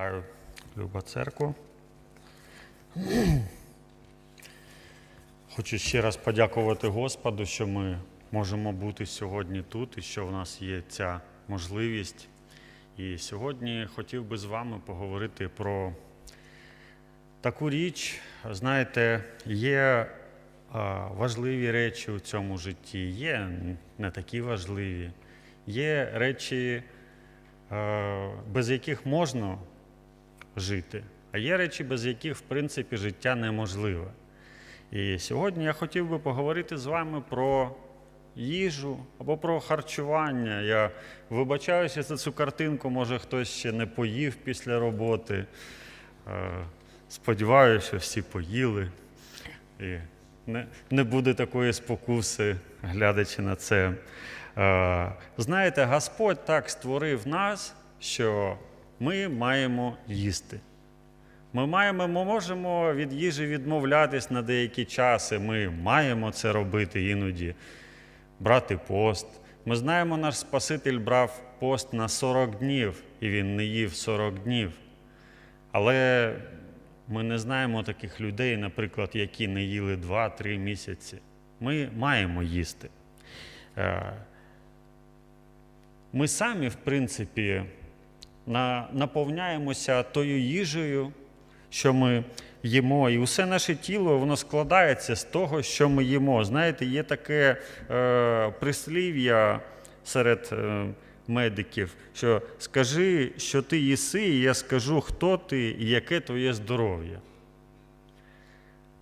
Вітаю, Люба церкву. Хочу ще раз подякувати Господу, що ми можемо бути сьогодні тут і що в нас є ця можливість. І сьогодні хотів би з вами поговорити про таку річ. Знаєте, є важливі речі у цьому житті, є не такі важливі, є речі, без яких можна жити, а є речі, без яких, в принципі, життя неможливе. І сьогодні я хотів би поговорити з вами про їжу або про харчування. Я вибачаюся за цю картинку, може хтось ще не поїв після роботи. Е, Сподіваюся, що всі поїли. І не, не буде такої спокуси, глядячи на це. Е, Знаєте, Господь так створив нас, що ми маємо їсти. Ми маємо, ми можемо від їжі відмовлятись на деякі часи. Ми маємо це робити іноді, брати пост. Ми знаємо, наш Спаситель брав пост на 40 днів, і він не їв 40 днів. Але ми не знаємо таких людей, наприклад, які не їли 2-3 місяці. Ми маємо їсти. Е, Ми самі, в принципі, наповняємося тою їжею, що ми їмо, і усе наше тіло воно складається з того, що ми їмо. Знаєте, є таке е, прислів'я серед е, медиків, що скажи, що ти їси, і я скажу, хто ти і яке твоє здоров'я.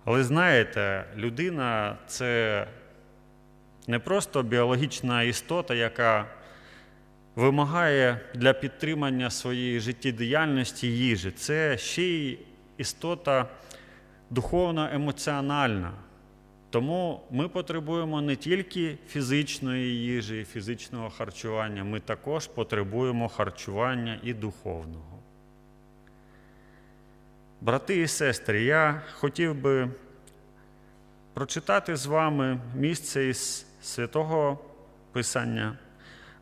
Але знаєте, людина це не просто біологічна істота, яка вимагає для підтримання своєї життєдіяльності їжі. Це ще й істота духовно-емоціональна. Тому ми потребуємо не тільки фізичної їжі, і фізичного харчування, ми також потребуємо харчування і духовного. Брати і сестри, я хотів би прочитати з вами місце із святого Писання.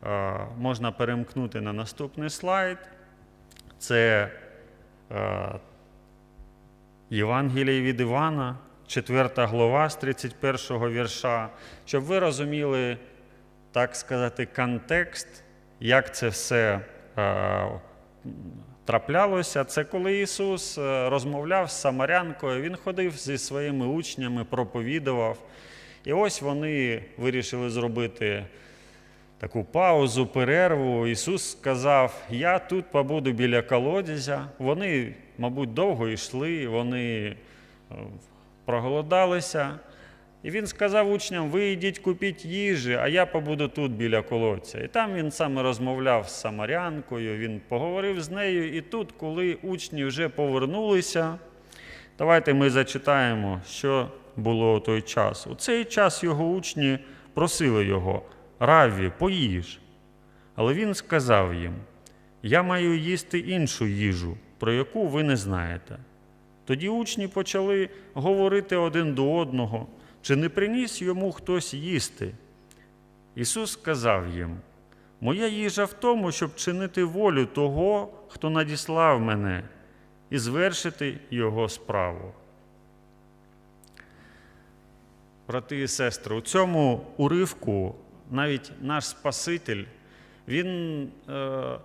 Е, Можна перемкнути на наступний слайд. Це е, Євангеліє від Івана, 4 глава з 31 вірша, щоб ви розуміли, так сказати, контекст, як це все е, траплялося. Це коли Ісус розмовляв з Самарянкою, Він ходив зі своїми учнями, проповідував. І ось вони вирішили зробити таку паузу, перерву. Ісус сказав: Я тут побуду біля колодязя. Вони, мабуть, довго йшли, вони е, проголодалися. І він сказав учням: ви йдіть купіть їжі, а я побуду тут біля колодця. І там він саме розмовляв з Самарянкою, він поговорив з нею. І тут, коли учні вже повернулися, давайте ми зачитаємо, що було у той час. У цей час його учні просили його, Равві, поїж. Але він сказав їм: Я маю їсти іншу їжу, про яку ви не знаєте. Тоді учні почали говорити один до одного, чи не приніс йому хтось їсти. Ісус сказав їм: Моя їжа в тому, щоб чинити волю того, хто надіслав мене, і звершити Його справу. Брати і сестри, у цьому уривку навіть наш Спаситель, він е,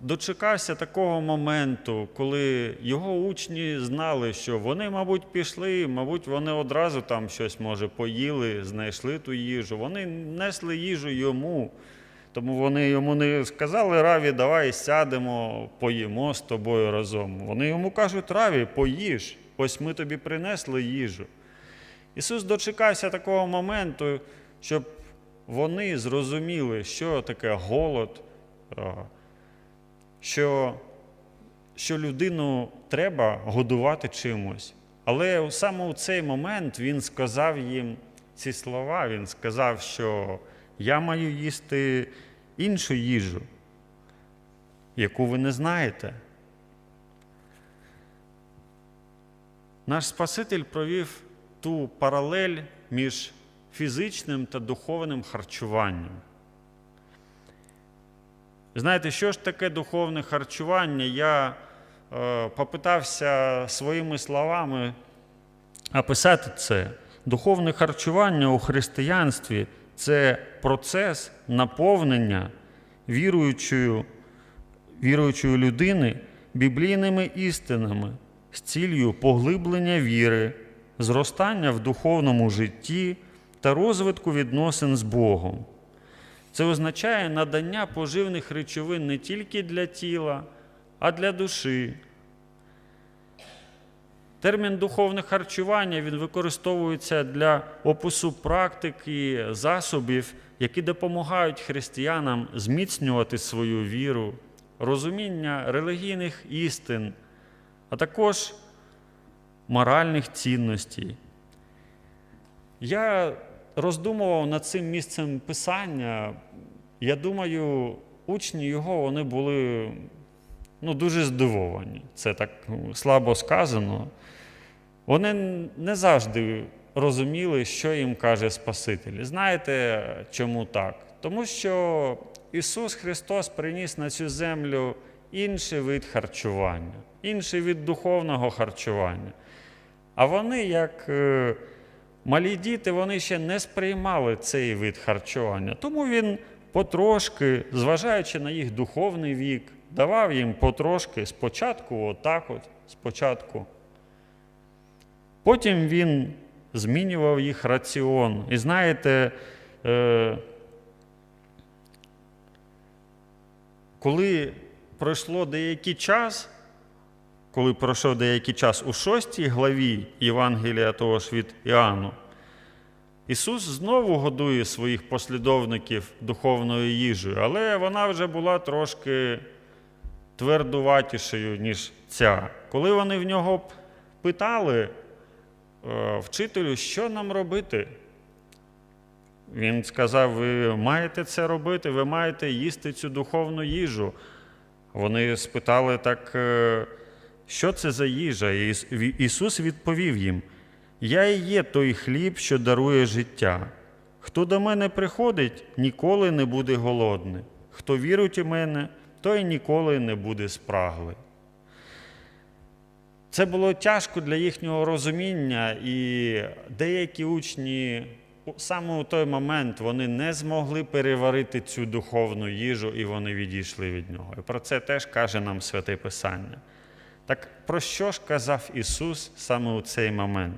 дочекався такого моменту, коли його учні знали, що вони, мабуть, пішли, мабуть, вони одразу там щось, може, поїли, знайшли ту їжу. Вони несли їжу йому. Тому вони йому не сказали, Раві, давай сядемо, поїмо з тобою разом. Вони йому кажуть, Раві, поїж, ось ми тобі принесли їжу. Ісус дочекався такого моменту, щоб вони зрозуміли, що таке голод, що, що людину треба годувати чимось. Але саме у цей момент Він сказав їм ці слова, Він сказав, що я маю їсти іншу їжу, яку ви не знаєте. Наш Спаситель провів ту паралель між фізичним та духовним харчуванням. Знаєте, що ж таке духовне харчування? Я е, попитався своїми словами описати це. Духовне харчування у християнстві це процес наповнення віруючою, віруючої людини біблійними істинами з ціллю поглиблення віри, зростання в духовному житті та розвитку відносин з Богом. Це означає надання поживних речовин не тільки для тіла, а для душі. Термін духовне харчування він використовується для опису практик і засобів, які допомагають християнам зміцнювати свою віру, розуміння релігійних істин, а також моральних цінностей. Я роздумував над цим місцем писання. Я думаю, учні його вони були ну, дуже здивовані. Це так слабо сказано. Вони не завжди розуміли, що їм каже Спаситель. Знаєте, чому так? Тому що Ісус Христос приніс на цю землю інший вид харчування, інший від духовного харчування. А вони, як е, малі діти, вони ще не сприймали цей вид харчування. Тому він потрошки, зважаючи на їх духовний вік, давав їм потрошки спочатку, отак от, спочатку. Потім він змінював їх раціон. І знаєте, е, коли пройшло деякий час, коли пройшов деякий час у шостій главі Євангелія того ж від Іоанну, Ісус знову годує своїх послідовників духовною їжею, але вона вже була трошки твердуватішою, ніж ця. Коли вони в нього питали, «Е, вчителю, що нам робити? Він сказав: ви маєте це робити, ви маєте їсти цю духовну їжу. Вони спитали так, «Е, що це за їжа? І Ісус відповів їм: Я і є той хліб, що дарує життя. Хто до мене приходить, ніколи не буде голодний. Хто вірить у мене, той ніколи не буде спраглий. Це було тяжко для їхнього розуміння, і деякі учні саме у той момент вони не змогли переварити цю духовну їжу, і вони відійшли від нього. І про це теж каже нам Святе Писання. Так про що ж казав Ісус саме у цей момент?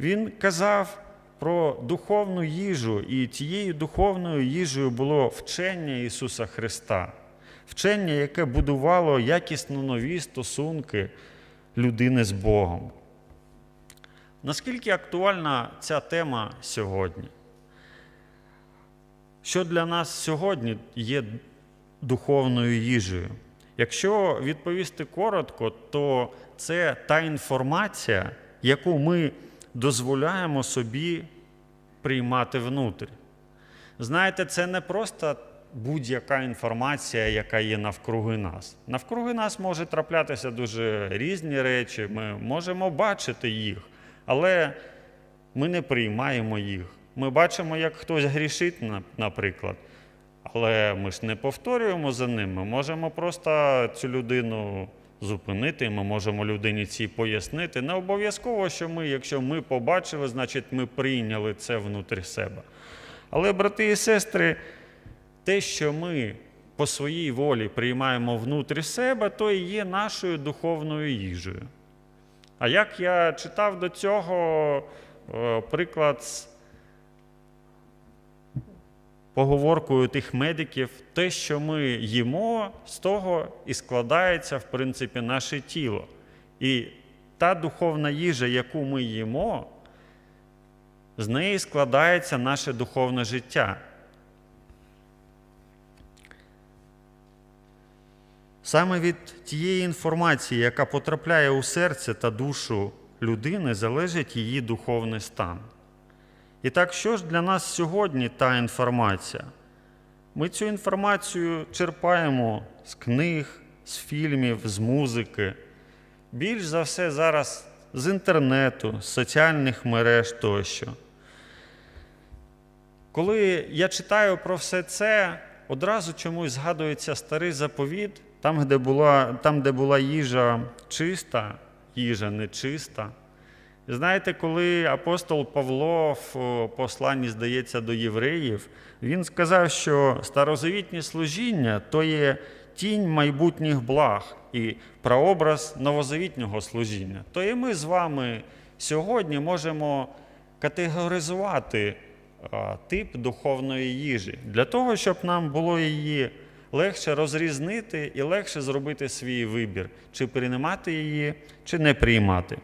Він казав про духовну їжу, і тією духовною їжею було вчення Ісуса Христа, вчення, яке будувало якісно нові стосунки людини з Богом. Наскільки актуальна ця тема сьогодні? Що для нас сьогодні є духовною їжею? Якщо відповісти коротко, то це та інформація, яку ми дозволяємо собі приймати внутрі. Знаєте, це не просто будь-яка інформація, яка є навкруги нас. Навкруги нас може траплятися дуже різні речі, ми можемо бачити їх, але ми не приймаємо їх. Ми бачимо, як хтось грішить, наприклад, але ми ж не повторюємо за ним. Ми можемо просто цю людину зупинити, ми можемо людині цій пояснити. Не обов'язково, що ми, якщо ми побачили, значить ми прийняли це внутрі себе. Але, брати і сестри, те, що ми по своїй волі приймаємо внутрі себе, то і є нашою духовною їжею. А як я читав до цього е, приклад з поговоркою тих медиків, те, що ми їмо, з того і складається, в принципі, наше тіло. І та духовна їжа, яку ми їмо, з неї складається наше духовне життя. Саме від тієї інформації, яка потрапляє у серце та душу людини, залежить її духовний стан. І так, що ж для нас сьогодні та інформація? Ми цю інформацію черпаємо з книг, з фільмів, з музики. Більш за все зараз з інтернету, з соціальних мереж тощо. Коли я читаю про все це, одразу чомусь згадується старий заповіт, там, де була, там, де була їжа чиста, їжа нечиста. Знаєте, коли апостол Павло в посланні, здається, до євреїв, він сказав, що старозавітнє служіння то є тінь майбутніх благ і прообраз новозавітнього служіння. То і ми з вами сьогодні можемо категоризувати тип духовної їжі для того, щоб нам було її легше розрізнити і легше зробити свій вибір, чи приймати її, чи не приймати.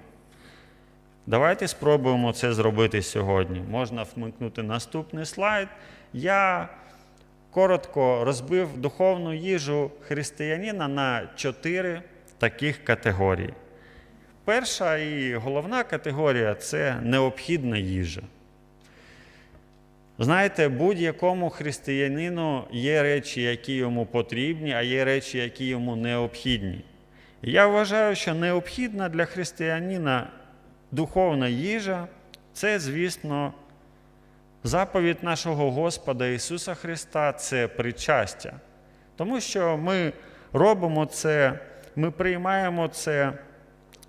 Давайте спробуємо це зробити сьогодні. Можна вмикнути наступний слайд. Я коротко розбив духовну їжу християнина на чотири таких категорії. Перша і головна категорія це необхідна їжа. Знаєте, будь-якому християнину є речі, які йому потрібні, а є речі, які йому необхідні. І Я вважаю, що необхідна для християнина духовна їжа це, звісно, заповідь нашого Господа Ісуса Христа це причастя. Тому що ми робимо це, ми приймаємо це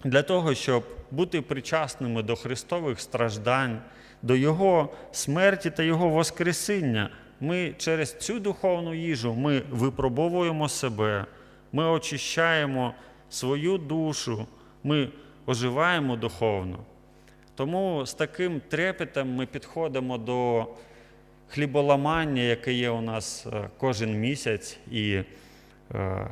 для того, щоб бути причасними до Христових страждань, до Його смерті та Його Воскресіння. Ми через цю духовну їжу ми випробовуємо себе, ми очищаємо свою душу, ми оживаємо духовно. Тому з таким трепетом ми підходимо до хліболамання, яке є у нас е, кожен місяць. І е,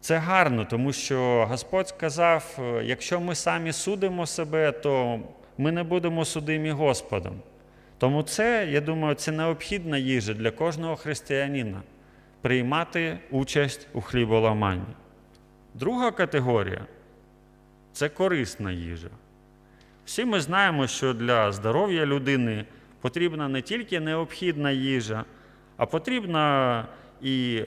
це гарно, тому що Господь сказав: е, якщо ми самі судимо себе, то ми не будемо судимі Господом. Тому це, я думаю, це необхідна їжа для кожного християнина приймати участь у хліболаманні. Друга категорія це корисна їжа. Всі ми знаємо, що для здоров'я людини потрібна не тільки необхідна їжа, а потрібна і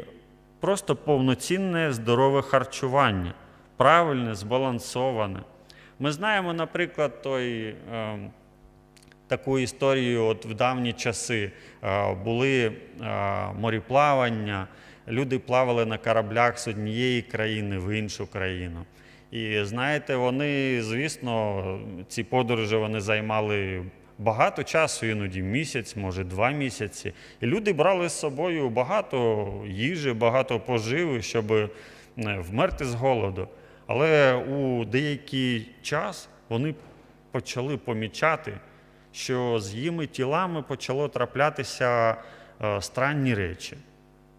просто повноцінне здорове харчування, правильне, збалансоване. Ми знаємо, наприклад, той, е, таку історію от в давні часи е, були е, моріплавання, люди плавали на кораблях з однієї країни в іншу країну. І знаєте, вони, звісно, ці подорожі вони займали багато часу, іноді місяць, може два місяці. І люди брали з собою багато їжі, багато поживи, щоб е, вмерти з голоду. Але у деякий час вони почали помічати, що з їми тілами почало траплятися е, странні речі.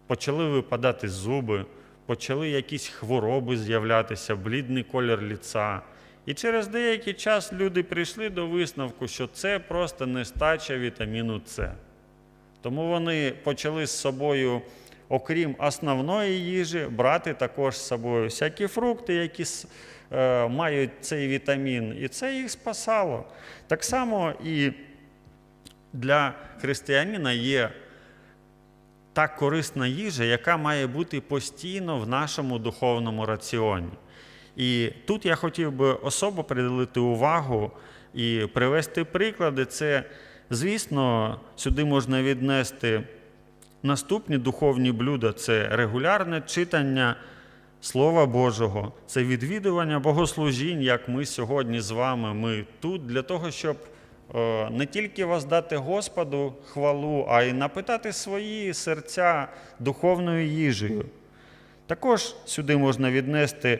Почали випадати зуби, почали якісь хвороби з'являтися, блідний колір ліца. І через деякий час люди прийшли до висновку, що це просто нестача вітаміну С. Тому вони почали з собою, окрім основної їжі, брати також з собою всякі фрукти, які е, мають цей вітамін, і це їх спасало. Так само і для християнина є та корисна їжа, яка має бути постійно в нашому духовному раціоні. І тут я хотів би особо приділити увагу і привести приклади. Це, звісно, сюди можна віднести наступні духовні блюда: це регулярне читання Слова Божого, це відвідування богослужінь, як ми сьогодні з вами. Ми тут для того, щоб не тільки воздати Господу хвалу, а й напитати свої серця духовною їжею. Також сюди можна віднести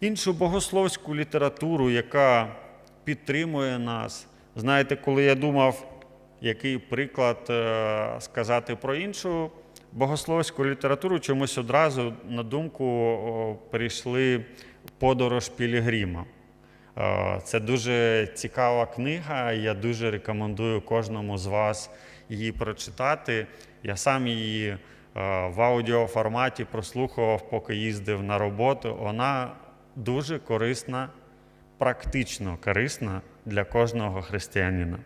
іншу богословську літературу, яка підтримує нас. Знаєте, коли я думав, який приклад е, сказати про іншу богословську літературу, чомусь одразу на думку прийшли подорож Пілігрима. Е, Це дуже цікава книга. Я дуже рекомендую кожному з вас її прочитати. Я сам її е, в аудіоформаті прослухував, поки їздив на роботу. Вона дуже корисна, практично корисна для кожного християнина.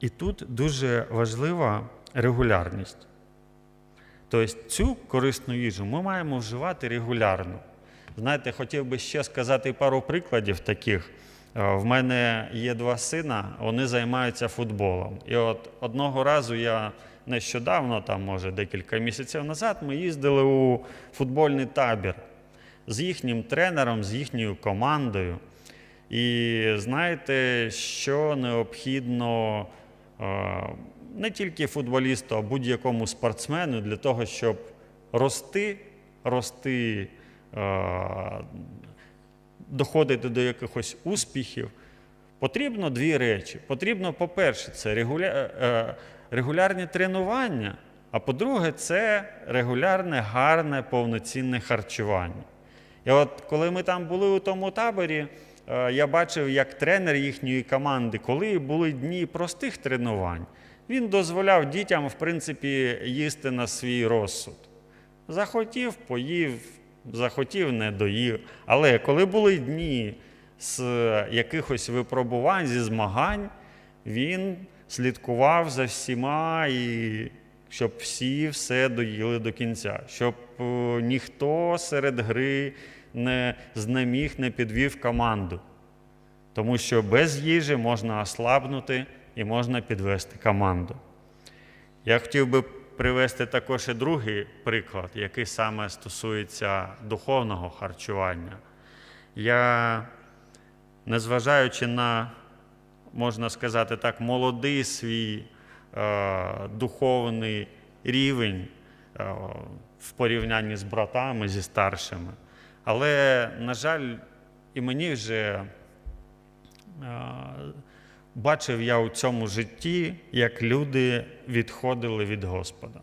І тут дуже важлива регулярність. Тобто цю корисну їжу ми маємо вживати регулярно. Знаєте, хотів би ще сказати пару прикладів таких. Е, В мене є два сина, вони займаються футболом. І от одного разу я нещодавно, там, може, декілька місяців назад, ми їздили у футбольний табір з їхнім тренером, з їхньою командою. І знаєте, що необхідно е, не тільки футболісту, а будь-якому спортсмену для того, щоб рости, рости, е, доходити до якихось успіхів, потрібно дві речі. Потрібно, по-перше, це е, регулярні тренування, а по-друге, це регулярне, гарне, повноцінне харчування. І от коли ми там були у тому таборі, е, я бачив, як тренер їхньої команди, коли були дні простих тренувань, він дозволяв дітям, в принципі, їсти на свій розсуд. Захотів, поїв, захотів, не доїв. Але коли були дні з якихось випробувань, зі змагань, він слідкував за всіма, і щоб всі все доїли до кінця, щоб е, ніхто серед гри не знеміг, не підвів команду. Тому що без їжі можна ослабнути і можна підвести команду. Я хотів би привести також і другий приклад, який саме стосується духовного харчування. Я, незважаючи на, можна сказати так, молодий свій е, духовний рівень е, в порівнянні з братами, зі старшими, але, на жаль, і мені вже е, бачив я у цьому житті, як люди відходили від Господа.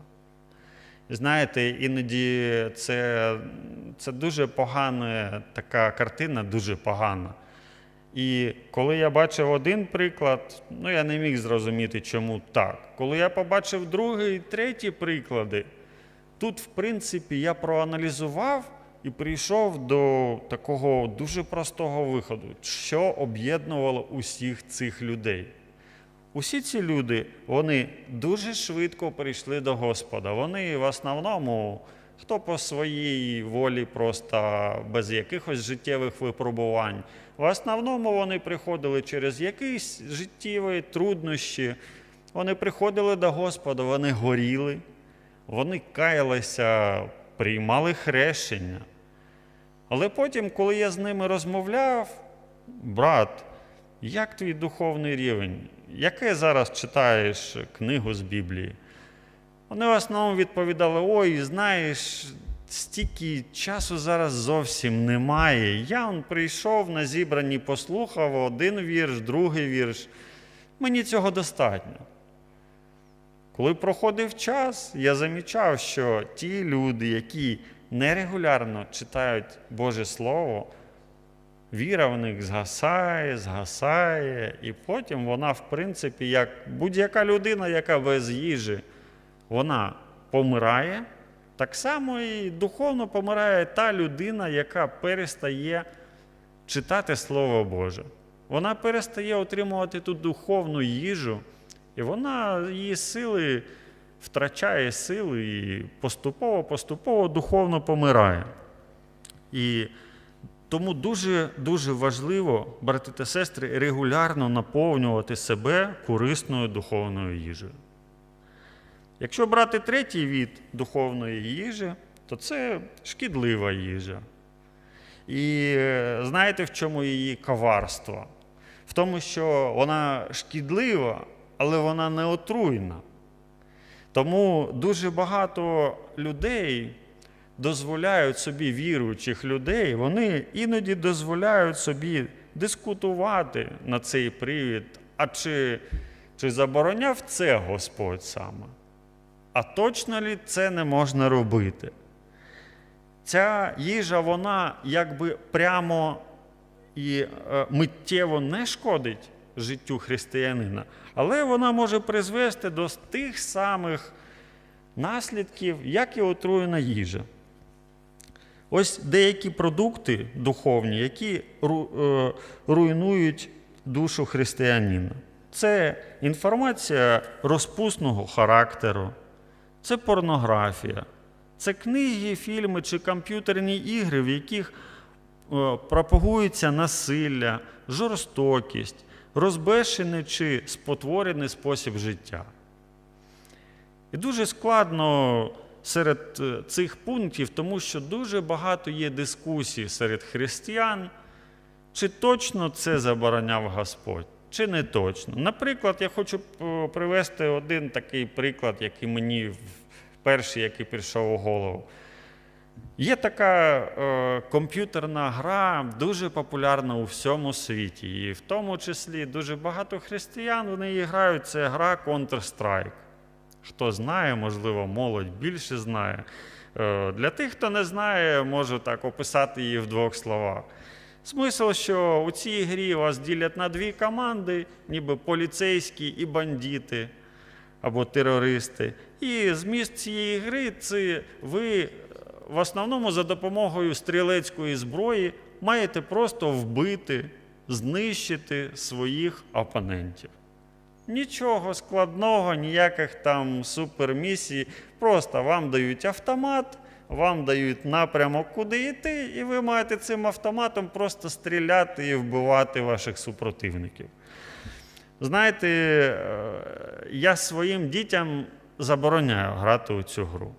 Знаєте, іноді це, це дуже погана така картина, дуже погана. І коли я бачив один приклад, ну я не міг зрозуміти, чому так. Коли я побачив другий, і третій приклади, тут, в принципі, я проаналізував і прийшов до такого дуже простого виходу, що об'єднувало усіх цих людей. Усі ці люди, вони дуже швидко прийшли до Господа. Вони в основному, хто по своїй волі, просто без якихось життєвих випробувань. В основному вони приходили через якісь життєві труднощі. Вони приходили до Господа, вони горіли, вони каялися, приймали хрещення. Але потім, коли я з ними розмовляв, брат, як твій духовний рівень? Яке зараз читаєш книгу з Біблії? Вони в основному відповідали: ой, знаєш, стільки часу зараз зовсім немає. Я он прийшов на зібрані, послухав один вірш, другий вірш. Мені цього достатньо. Коли проходив час, я замічав, що ті люди, які нерегулярно читають Боже Слово, віра в них згасає, згасає, і потім вона, в принципі, як будь-яка людина, яка без їжі, вона помирає. Так само і духовно помирає та людина, яка перестає читати Слово Боже. Вона перестає отримувати ту духовну їжу, і вона її сили втрачає сили і поступово-поступово духовно помирає. І тому дуже дуже важливо, брати та сестри, регулярно наповнювати себе корисною духовною їжею. Якщо брати третій від духовної їжі, то це шкідлива їжа. І е, знаєте, в чому її коварство? В тому, що вона шкідлива, але вона не отруйна. Тому дуже багато людей дозволяють собі віруючих людей, вони іноді дозволяють собі дискутувати на цей привід, а чи, чи забороняв це Господь саме? А точно ли це не можна робити? Ця їжа, вона якби прямо і е, миттєво не шкодить життю християнина, але вона може призвести до тих самих наслідків, як і отруєна їжа. Ось деякі продукти духовні, які е, руйнують душу християнина. Це інформація розпусного характеру, це порнографія, це книги, фільми чи комп'ютерні ігри, в яких е, пропагується насилля, жорстокість, розбешений чи спотворений спосіб життя. І дуже складно серед е, цих пунктів, тому що дуже багато є дискусій серед християн, чи точно це забороняв Господь, чи не точно. Наприклад, я хочу е, привести один такий приклад, який мені перший, який прийшов у голову. Є така е, комп'ютерна гра, дуже популярна у всьому світі. І в тому числі дуже багато християн в неї грають. Це гра Counter-Strike. Хто знає, можливо, молодь більше знає. Е, Для тих, хто не знає, можу так описати її в двох словах. Смисл, що у цій грі вас ділять на дві команди, ніби поліцейські і бандити або терористи. І зміст цієї гри це ви в основному за допомогою стрілецької зброї маєте просто вбити, знищити своїх опонентів. Нічого складного, ніяких там супермісій. Просто вам дають автомат, вам дають напрямок, куди йти, і ви маєте цим автоматом просто стріляти і вбивати ваших супротивників. Знаєте, е, я своїм дітям забороняю грати у цю гру.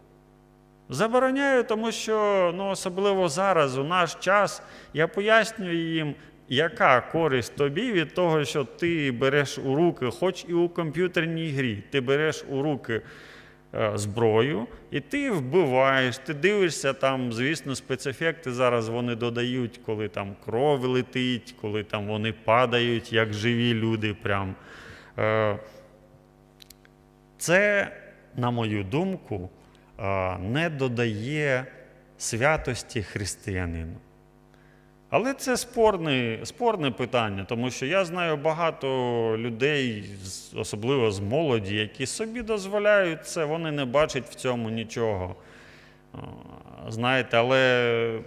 Забороняю, тому що ну, особливо зараз, у наш час, я пояснюю їм, яка користь тобі від того, що ти береш у руки, хоч і у комп'ютерній грі, ти береш у руки е, зброю, і ти вбиваєш, ти дивишся там, звісно, спецефекти зараз вони додають, коли там кров летить, коли там вони падають, як живі люди. Прям. Е, це, на мою думку, не додає святості християнину. Але це спорне, спорне питання, тому що я знаю багато людей, особливо з молоді, які собі дозволяють це, вони не бачать в цьому нічого. Знаєте, але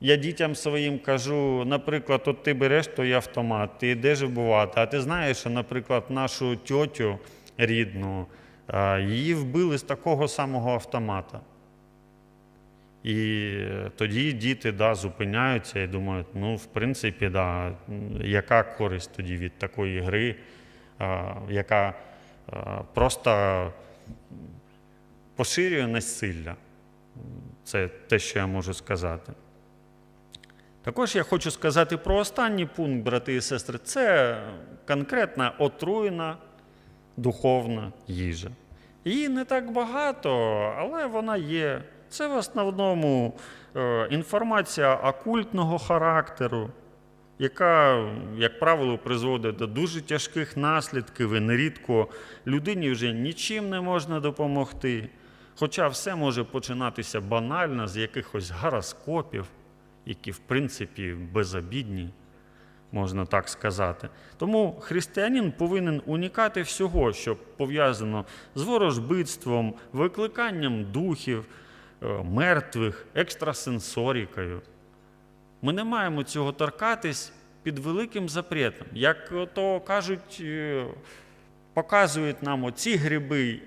я дітям своїм кажу, наприклад, от ти береш той автомат, ти йдеш вбивати, а ти знаєш, що, наприклад, нашу тьотю рідну, її вбили з такого самого автомата. І тоді діти да, зупиняються і думають, ну, в принципі, да, яка користь тоді від такої гри, яка просто поширює насилля. Це те, що я можу сказати. Також я хочу сказати про останній пункт, брати і сестри. Це конкретна отруєна духовна їжа. Її не так багато, але вона є. Це в основному е, інформація окультного характеру, яка, як правило, призводить до дуже тяжких наслідків, і нерідко людині вже нічим не можна допомогти. Хоча все може починатися банально з якихось гороскопів, які, в принципі, безобідні можна так сказати. Тому християнин повинен уникати всього, що пов'язано з ворожбитством, викликанням духів, е, мертвих, екстрасенсорікою. Ми не маємо цього торкатись під великим запретом. Як то кажуть, е, показують нам оці гриби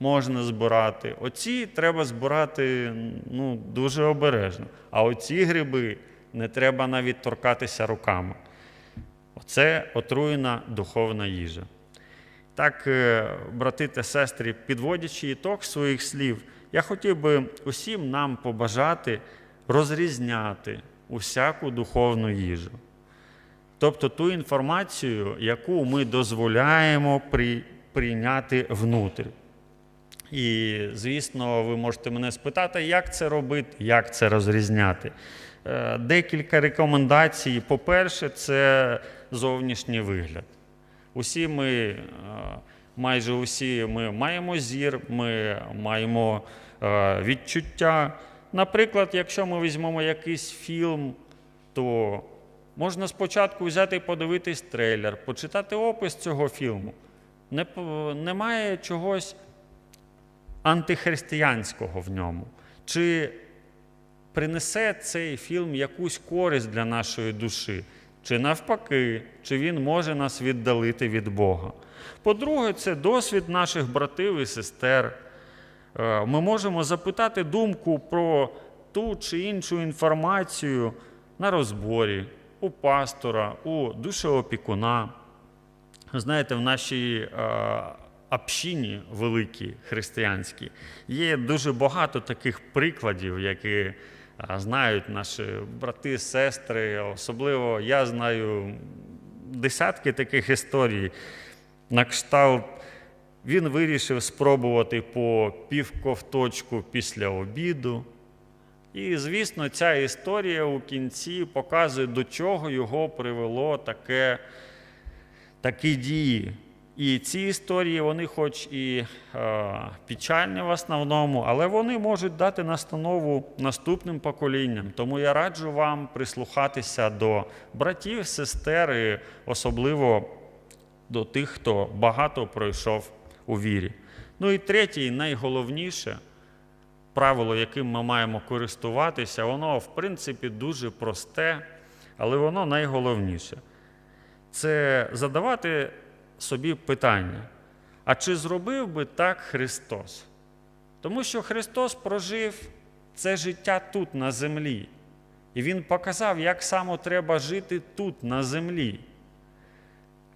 можна збирати, оці треба збирати ну, дуже обережно. А оці гриби не треба навіть торкатися руками. Оце отруєна духовна їжа. Так, е, брати та сестри, підводячи ітог своїх слів, я хотів би усім нам побажати розрізняти усяку духовну їжу. Тобто ту інформацію, яку ми дозволяємо при, прийняти внутрі. І, звісно, ви можете мене спитати, як це робити, як це розрізняти. Е, Декілька рекомендацій. По-перше, це зовнішній вигляд. Усі ми, е, майже усі, ми маємо зір, ми маємо е, відчуття. Наприклад, якщо ми візьмемо якийсь фільм, то можна спочатку взяти і подивитись трейлер, почитати опис цього фільму. Не, немає чогось антихристиянського в ньому. Чи принесе цей фільм якусь користь для нашої душі? Чи навпаки, чи він може нас віддалити від Бога? По-друге, це досвід наших братів і сестер. Е, Ми можемо запитати думку про ту чи іншу інформацію на розборі, у пастора, у душеопікуна. Знаєте, в нашій е, общині великій християнській є дуже багато таких прикладів, які знають наші брати, сестри. Особливо я знаю десятки таких історій. На кшталт він вирішив спробувати по півковточку після обіду. І, звісно, ця історія у кінці показує, до чого його привело таке, такі дії. І ці історії, вони хоч і е, печальні в основному, але вони можуть дати настанову наступним поколінням. Тому я раджу вам прислухатися до братів, сестер, і особливо до тих, хто багато пройшов у вірі. Ну і третє, найголовніше правило, яким ми маємо користуватися, воно в принципі дуже просте, але воно найголовніше. Це задавати собі питання: а чи зробив би так Христос? Тому що Христос прожив це життя тут, на землі. І Він показав, як саме треба жити тут, на землі.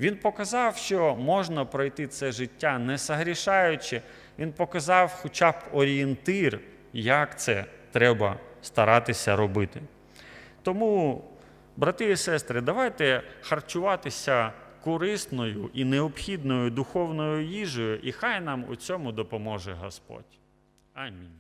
Він показав, що можна пройти це життя не согрішаючи. Він показав хоча б орієнтир, як це треба старатися робити. Тому, брати і сестри, давайте харчуватися корисною і необхідною духовною їжею, і хай нам у цьому допоможе Господь. Амінь.